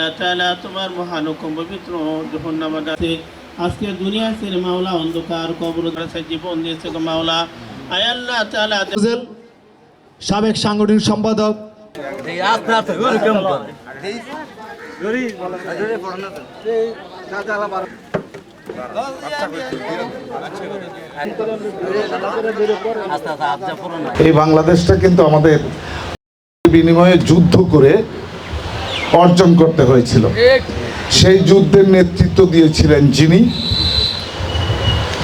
আল্লাহ তোমার মহানুকম পবিত্র জহন্নামের কাছে আজকে দুনিয়া ছেড়ে মাওলা অন্ধকার কবর জীবন দিয়েছে মাওলা। আয় আল্লাহ তাআলা সাবেক সাংগঠনিক সম্পাদক। এই বাংলাদেশটা কিন্তু আমাদের বিনিময়ে যুদ্ধ করে অর্জন করতে হয়েছিল। সেই যুদ্ধের নেতৃত্ব দিয়েছিলেন যিনি।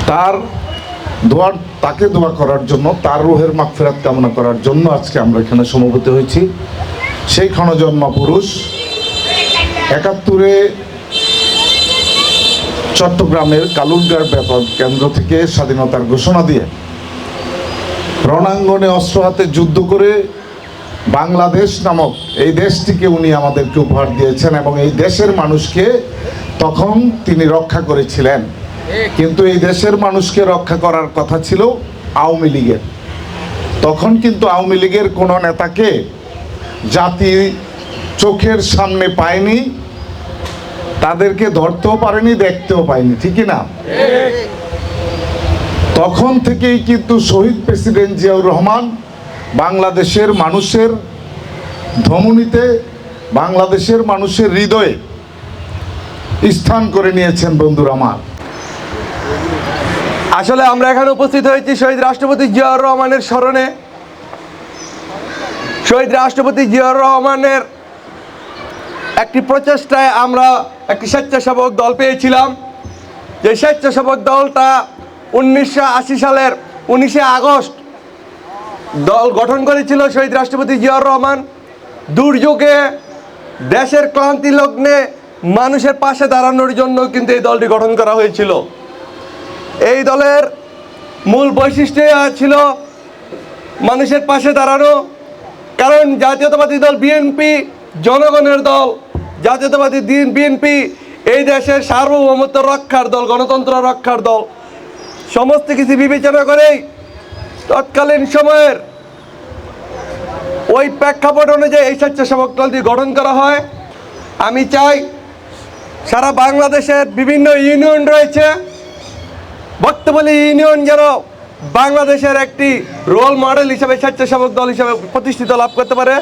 তার দোয়ার, তাকে দোয়া করার জন্য, তার রোহের মাগফিরাত কামনা করার জন্য আজকে আমরা এখানে সমবেত হয়েছি। সেই ক্ষণজন্মা পুরুষ একাত্তরে চট্টগ্রামের কালুরগাঁর ব্যাপক কেন্দ্র থেকে স্বাধীনতার ঘোষণা দিয়ে রণাঙ্গনে অস্ত্র হাতে যুদ্ধ করে বাংলাদেশ নামক এই দেশটিকে উনি আমাদেরকে উপহার দিয়েছেন এবং এই দেশের মানুষকে তখন তিনি রক্ষা করেছিলেন। কিন্তু এই দেশের মানুষকে রক্ষা করার কথা ছিল আওয়ামী লীগের। তখন কিন্তু আওয়ামী লীগের কোনো নেতাকে জাতি চোখের সামনে পায়নি তাদেরকে ধরতেও পারেনি দেখতেও পায়নি ঠিকই না? তখন থেকেই কিন্তু শহীদ প্রেসিডেন্ট জিয়াউর রহমান বাংলাদেশের মানুষের ধমনীতে, বাংলাদেশের মানুষের হৃদয়ে স্থান করে নিয়েছেন বন্ধুর আমার। আসলে আমরা এখানে উপস্থিত হয়েছি শহীদ রাষ্ট্রপতি জিয়াউর রহমানের স্মরণে। শহীদ রাষ্ট্রপতি জিয়াউর রহমানের একটি প্রচেষ্টায় আমরা একটি স্বেচ্ছাসেবক দল পেয়েছিলাম। যে স্বেচ্ছাসেবক দলটা উনিশশো আশি সালের উনিশে আগস্ট দল গঠন করেছিল শহীদ রাষ্ট্রপতি জিয়াউর রহমান। দুর্যোগে দেশের ক্লান্তি লগ্নে মানুষের পাশে দাঁড়ানোর জন্য কিন্তু এই দলটি গঠন করা হয়েছিল। এই দলের মূল বৈশিষ্ট্য ছিল মানুষের পাশে দাঁড়ানো, কারণ জাতীয়তাবাদী দল বিএনপি জনগণের দল, জাতীয়তাবাদী দিন বিএনপি এই দেশের সার্বভৌমত্ব রক্ষার দল, গণতন্ত্র রক্ষার দল। সমস্ত কিছু বিবেচনা করেই তৎকালীন সময়ের ওই প্রেক্ষাপট অনুযায়ী এই স্বেচ্ছাসেবক দলটি গঠন করা হয়। আমি চাই সারা বাংলাদেশের বিভিন্ন ইউনিয়ন রয়েছে। বর্তমানে ইউনিয়ন যেন বাংলাদেশের একটি রোল মডেল হিসেবে স্বেচ্ছাসেবক দল হিসেবে প্রতিষ্ঠিত লাভ করতে পারে।